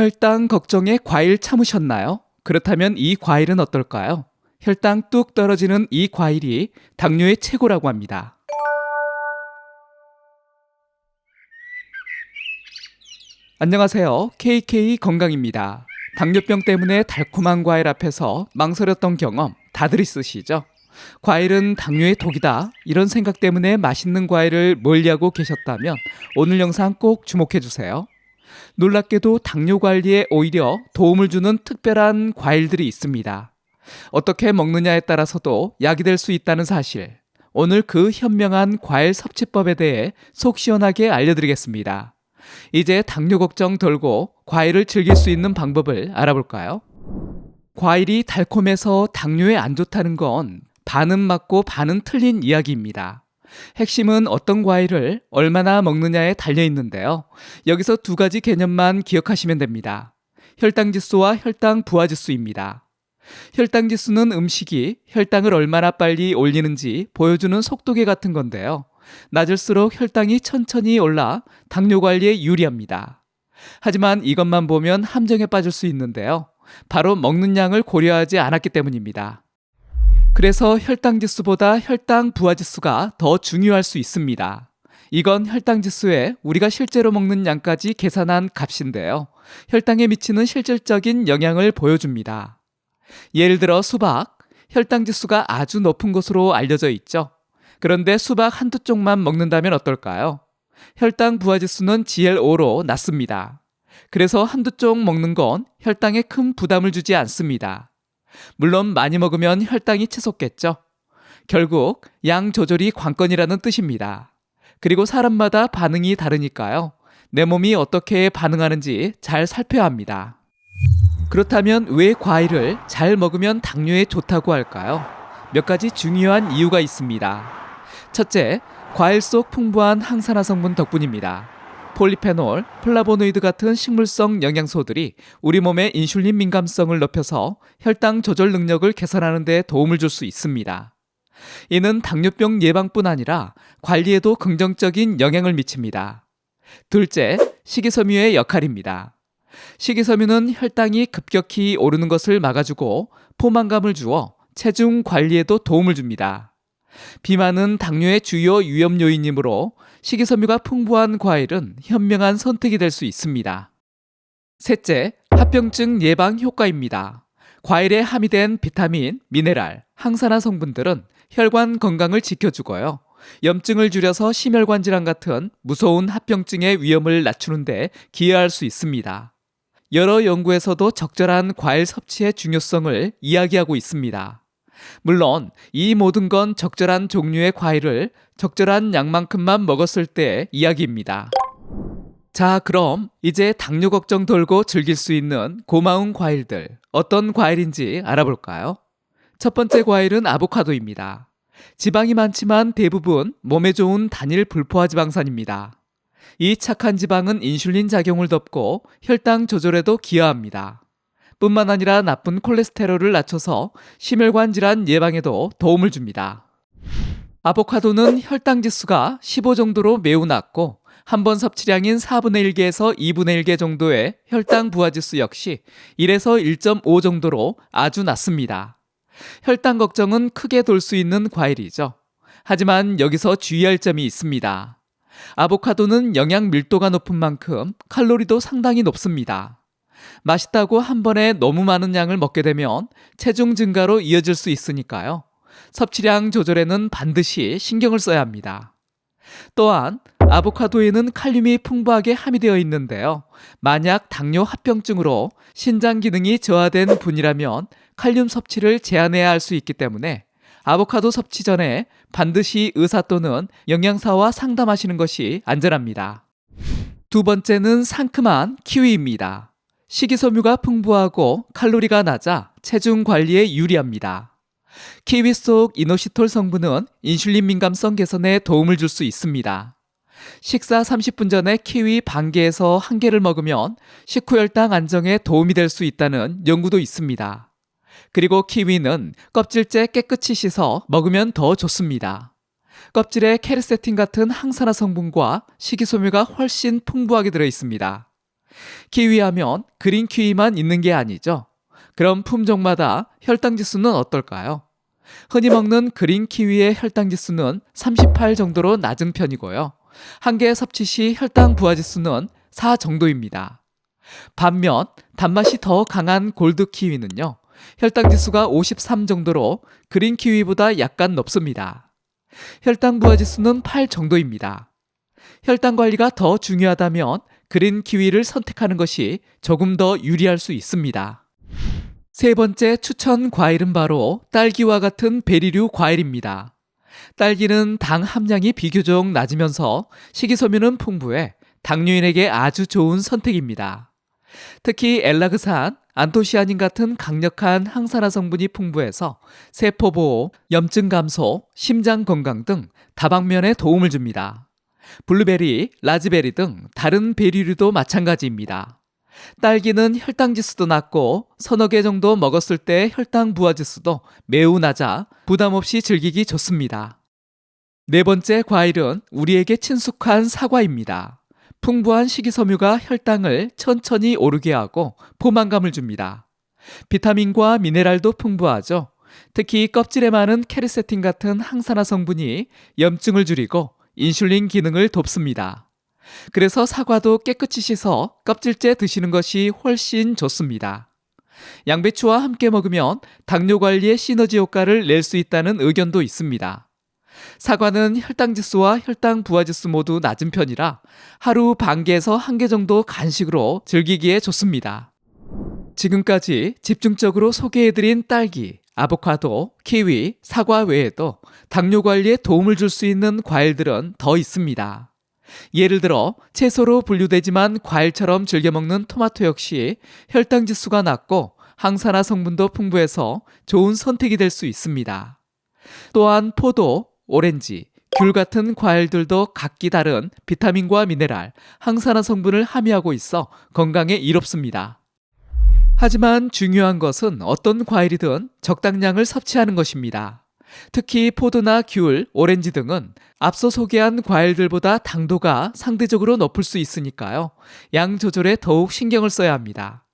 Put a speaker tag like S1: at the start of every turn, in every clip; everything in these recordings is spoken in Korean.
S1: 혈당 걱정에 과일 참으셨나요? 그렇다면 이 과일은 어떨까요? 혈당 뚝 떨어지는 이 과일이 당뇨의 최고라고 합니다. 안녕하세요. KK 건강입니다. 당뇨병 때문에 달콤한 과일 앞에서 망설였던 경험 다들 있으시죠? 과일은 당뇨의 독이다. 이런 생각 때문에 맛있는 과일을 멀리하고 계셨다면 오늘 영상 꼭 주목해 주세요. 놀랍게도 당뇨 관리에 오히려 도움을 주는 특별한 과일들이 있습니다. 어떻게 먹느냐에 따라서도 약이 될 수 있다는 사실. 오늘 그 현명한 과일 섭취법에 대해 속 시원하게 알려드리겠습니다. 이제 당뇨 걱정 덜고 과일을 즐길 수 있는 방법을 알아볼까요? 과일이 달콤해서 당뇨에 안 좋다는 건 반은 맞고 반은 틀린 이야기입니다. 핵심은 어떤 과일을 얼마나 먹느냐에 달려 있는데요. 여기서 두 가지 개념만 기억하시면 됩니다. 혈당 지수와 혈당 부하 지수입니다. 혈당 지수는 음식이 혈당을 얼마나 빨리 올리는지 보여주는 속도계 같은 건데요. 낮을수록 혈당이 천천히 올라 당뇨 관리에 유리합니다. 하지만 이것만 보면 함정에 빠질 수 있는데요. 바로 먹는 양을 고려하지 않았기 때문입니다. 그래서 혈당 지수보다 혈당 부하 지수가 더 중요할 수 있습니다. 이건 혈당 지수에 우리가 실제로 먹는 양까지 계산한 값인데요. 혈당에 미치는 실질적인 영향을 보여줍니다. 예를 들어 수박, 혈당 지수가 아주 높은 것으로 알려져 있죠. 그런데 수박 한두 쪽만 먹는다면 어떨까요? 혈당 부하 지수는 GL5로 낮습니다. 그래서 한두 쪽 먹는 건 혈당에 큰 부담을 주지 않습니다. 물론 많이 먹으면 혈당이 치솟겠죠. 결국 양 조절이 관건이라는 뜻입니다. 그리고 사람마다 반응이 다르니까요. 내 몸이 어떻게 반응하는지 잘 살펴야 합니다. 그렇다면 왜 과일을 잘 먹으면 당뇨에 좋다고 할까요? 몇 가지 중요한 이유가 있습니다. 첫째, 과일 속 풍부한 항산화 성분 덕분입니다. 폴리페놀, 플라보노이드 같은 식물성 영양소들이 우리 몸의 인슐린 민감성을 높여서 혈당 조절 능력을 개선하는 데 도움을 줄 수 있습니다. 이는 당뇨병 예방뿐 아니라 관리에도 긍정적인 영향을 미칩니다. 둘째, 식이섬유의 역할입니다. 식이섬유는 혈당이 급격히 오르는 것을 막아주고 포만감을 주어 체중 관리에도 도움을 줍니다. 비만은 당뇨의 주요 위험 요인이므로 식이섬유가 풍부한 과일은 현명한 선택이 될 수 있습니다. 셋째, 합병증 예방 효과입니다. 과일에 함유된 비타민, 미네랄, 항산화 성분들은 혈관 건강을 지켜주고요. 염증을 줄여서 심혈관 질환 같은 무서운 합병증의 위험을 낮추는데 기여할 수 있습니다. 여러 연구에서도 적절한 과일 섭취의 중요성을 이야기하고 있습니다. 물론 이 모든 건 적절한 종류의 과일을 적절한 양만큼만 먹었을 때 이야기입니다. 자, 그럼 이제 당뇨 걱정 덜고 즐길 수 있는 고마운 과일들 어떤 과일인지 알아볼까요? 첫 번째 과일은 아보카도입니다. 지방이 많지만 대부분 몸에 좋은 단일 불포화 지방산입니다. 이 착한 지방은 인슐린 작용을 덮고 혈당 조절에도 기여합니다. 뿐만 아니라 나쁜 콜레스테롤을 낮춰서 심혈관 질환 예방에도 도움을 줍니다. 아보카도는 혈당 지수가 15 정도로 매우 낮고 한 번 섭취량인 4분의 1개에서 2분의 1개 정도의 혈당 부하 지수 역시 1에서 1.5 정도로 아주 낮습니다. 혈당 걱정은 크게 돌 수 있는 과일이죠. 하지만 여기서 주의할 점이 있습니다. 아보카도는 영양 밀도가 높은 만큼 칼로리도 상당히 높습니다. 맛있다고 한 번에 너무 많은 양을 먹게 되면 체중 증가로 이어질 수 있으니까요. 섭취량 조절에는 반드시 신경을 써야 합니다. 또한 아보카도에는 칼륨이 풍부하게 함유되어 있는데요. 만약 당뇨 합병증으로 신장 기능이 저하된 분이라면 칼륨 섭취를 제한해야 할 수 있기 때문에 아보카도 섭취 전에 반드시 의사 또는 영양사와 상담하시는 것이 안전합니다. 두 번째는 상큼한 키위입니다. 식이섬유가 풍부하고 칼로리가 낮아 체중 관리에 유리합니다. 키위 속 이노시톨 성분은 인슐린 민감성 개선에 도움을 줄 수 있습니다. 식사 30분 전에 키위 반 개에서 한 개를 먹으면 식후 혈당 안정에 도움이 될 수 있다는 연구도 있습니다. 그리고 키위는 껍질째 깨끗이 씻어 먹으면 더 좋습니다. 껍질에 케르세틴 같은 항산화 성분과 식이섬유가 훨씬 풍부하게 들어 있습니다. 키위 하면 그린 키위만 있는 게 아니죠. 그럼 품종마다 혈당 지수는 어떨까요? 흔히 먹는 그린 키위의 혈당 지수는 38 정도로 낮은 편이고요. 한 개 섭취 시 혈당 부하 지수는 4 정도입니다. 반면 단맛이 더 강한 골드 키위는요. 혈당 지수가 53 정도로 그린 키위보다 약간 높습니다. 혈당 부하 지수는 8 정도입니다. 혈당 관리가 더 중요하다면 그린 키위를 선택하는 것이 조금 더 유리할 수 있습니다. 세 번째 추천 과일은 바로 딸기와 같은 베리류 과일입니다. 딸기는 당 함량이 비교적 낮으면서 식이섬유는 풍부해 당뇨인에게 아주 좋은 선택입니다. 특히 엘라그산, 안토시아닌 같은 강력한 항산화 성분이 풍부해서 세포 보호, 염증 감소, 심장 건강 등 다방면에 도움을 줍니다. 블루베리, 라즈베리 등 다른 베리류도 마찬가지입니다. 딸기는 혈당 지수도 낮고 서너 개 정도 먹었을 때 혈당 부하 지수도 매우 낮아 부담 없이 즐기기 좋습니다. 네 번째 과일은 우리에게 친숙한 사과입니다. 풍부한 식이섬유가 혈당을 천천히 오르게 하고 포만감을 줍니다. 비타민과 미네랄도 풍부하죠. 특히 껍질에 많은 케르세틴 같은 항산화 성분이 염증을 줄이고 인슐린 기능을 돕습니다. 그래서 사과도 깨끗이 씻어 껍질째 드시는 것이 훨씬 좋습니다. 양배추와 함께 먹으면 당뇨 관리에 시너지 효과를 낼 수 있다는 의견도 있습니다. 사과는 혈당 지수와 혈당 부하 지수 모두 낮은 편이라 하루 반 개에서 한 개 정도 간식으로 즐기기에 좋습니다. 지금까지 집중적으로 소개해드린 딸기, 아보카도, 키위, 사과 외에도 당뇨 관리에 도움을 줄 수 있는 과일들은 더 있습니다. 예를 들어 채소로 분류되지만 과일처럼 즐겨 먹는 토마토 역시 혈당 지수가 낮고 항산화 성분도 풍부해서 좋은 선택이 될 수 있습니다. 또한 포도, 오렌지, 귤 같은 과일들도 각기 다른 비타민과 미네랄, 항산화 성분을 함유하고 있어 건강에 이롭습니다. 하지만 중요한 것은 어떤 과일이든 적당량을 섭취하는 것입니다. 특히 포도나 귤, 오렌지 등은 앞서 소개한 과일들보다 당도가 상대적으로 높을 수 있으니까요. 양 조절에 더욱 신경을 써야 합니다.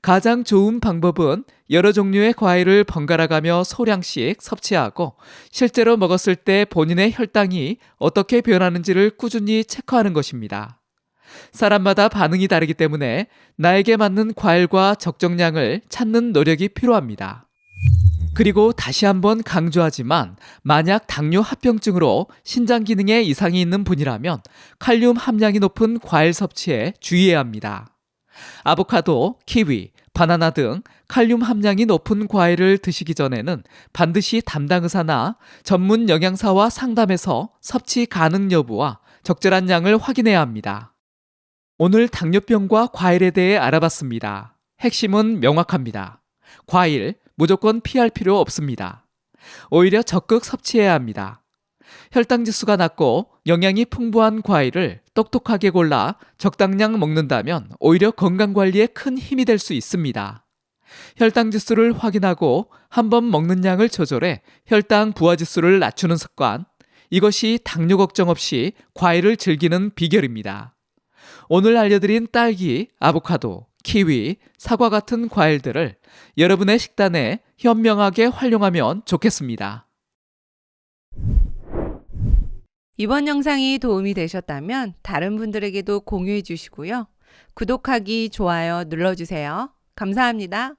S1: 가장 좋은 방법은 여러 종류의 과일을 번갈아 가며 소량씩 섭취하고 실제로 먹었을 때 본인의 혈당이 어떻게 변하는지를 꾸준히 체크하는 것입니다. 사람마다 반응이 다르기 때문에 나에게 맞는 과일과 적정량을 찾는 노력이 필요합니다. 그리고 다시 한번 강조하지만 만약 당뇨 합병증으로 신장 기능에 이상이 있는 분이라면 칼륨 함량이 높은 과일 섭취에 주의해야 합니다. 아보카도, 키위, 바나나 등 칼륨 함량이 높은 과일을 드시기 전에는 반드시 담당 의사나 전문 영양사와 상담해서 섭취 가능 여부와 적절한 양을 확인해야 합니다. 오늘 당뇨병과 과일에 대해 알아봤습니다. 핵심은 명확합니다. 과일 무조건 피할 필요 없습니다. 오히려 적극 섭취해야 합니다. 혈당 지수가 낮고 영양이 풍부한 과일을 똑똑하게 골라 적당량 먹는다면 오히려 건강 관리에 큰 힘이 될 수 있습니다. 혈당 지수를 확인하고 한 번 먹는 양을 조절해 혈당 부하 지수를 낮추는 습관. 이것이 당뇨 걱정 없이 과일을 즐기는 비결입니다. 오늘 알려드린 딸기, 아보카도, 키위, 사과 같은 과일들을 여러분의 식단에 현명하게 활용하면 좋겠습니다.
S2: 이번 영상이 도움이 되셨다면 다른 분들에게도 공유해 주시고요. 구독하기, 좋아요 눌러주세요. 감사합니다.